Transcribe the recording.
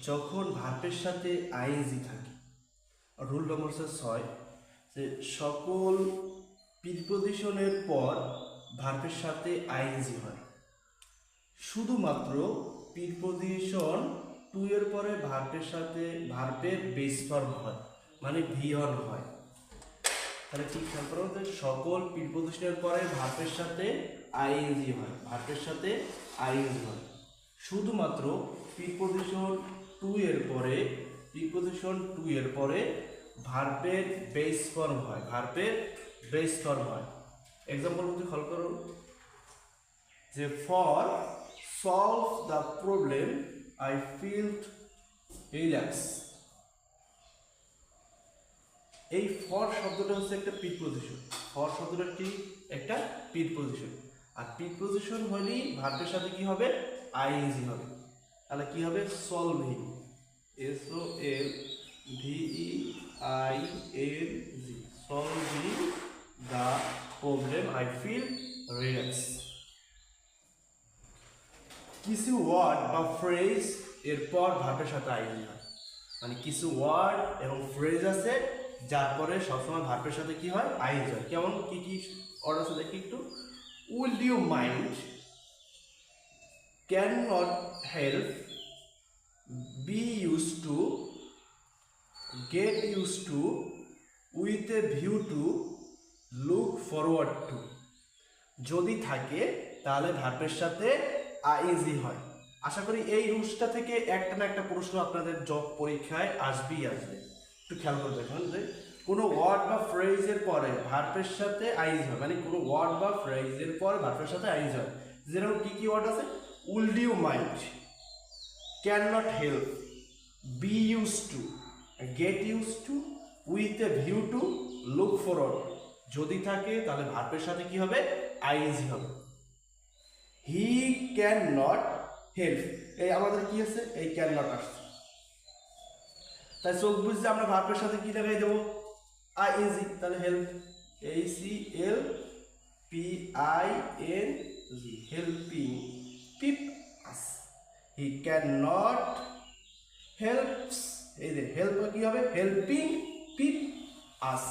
যখন ভার্বের সাথে আইএনজি থাকে রুল নম্বর ছয়, যে সকল প্রিপোজিশনের পর ভার্বের সাথে আইএনজি হয়। শুধুমাত্র প্রিপোজিশন টু এর পরে ভার্বের সাথে ভার্বের বেস ফর্ম হয় মানে ভি অন হয়। তাহলে ঠিক খেয়াল করো যে সকল প্রিপোজিশনের পরে ভার্বের সাথে আইএনজি হয় ভার্বের সাথে আইএনজি হয়। শুধুমাত্র প্রিপোজিশন টু এর পরে প্রিপোজিশন টু এর পরে ভার্বের বেস ফর্ম হয় ভার্বের বেস ফর্ম হয়। এক্সাম্পল যদি খেয়াল করুন যে for solve the problem I feel relax এই ফর শব্দটা হচ্ছে একটা পিট পজিশন ফর শব্দটা কি? একটা পিট পজিশন আর পিট পজিশন হলেই ভার্বের সাথে কি হবে? আইএনজি হবে। তাহলে কি হবে? Solving S O L V I N G solving the problem I feel relax কিছু ওয়ার্ড বা ফ্রেজ এরপর ভার্বের সাথে আইএনজি হয় মানে কিছু ওয়ার্ড এবং ফ্রেজ আছে, যার পরে সবসময় ভার্বের সাথে কি হয়? আইএনজি হয়। কেমন? কি কি অর্ডার আছে দেখি একটু। Will you mind can not help be use to get use to with a view to look forward to যদি থাকে, তাহলে ভার্বের সাথে আইজি হয়। আশা করি এই রুলসটা থেকে একটা না একটা প্রশ্ন আপনাদের জব পরীক্ষায় আসবেই আসবে। একটু খেয়াল করে দেখুন যে, কোনো ওয়ার্ড বা ফ্রেজের পরে ভার্বের সাথে আইজ হয়। মানে কোনো ওয়ার্ড বা ফ্রেজের পরে ভার্বের সাথে আইজ হয়। যেরকম কী কী ওয়ার্ড আছে? Will you mind can not help be use to get use to with a view to look forward যদি থাকে, তাহলে ভার্বের সাথে কি হবে? আইএনজি হবে। হি ক্যান নট হেল্প এই আমাদের কি আছে? এই ক্যান নট আসছে। তাই চোখ বুঝতে আমরা ভার্বের সাথে কি লাগাই দেবো? আইএনজি তাহলে হেল্প এই C L P I N G helping he can not helps এই যে হেল্প কি হবে? হেল্পিং পিপ আস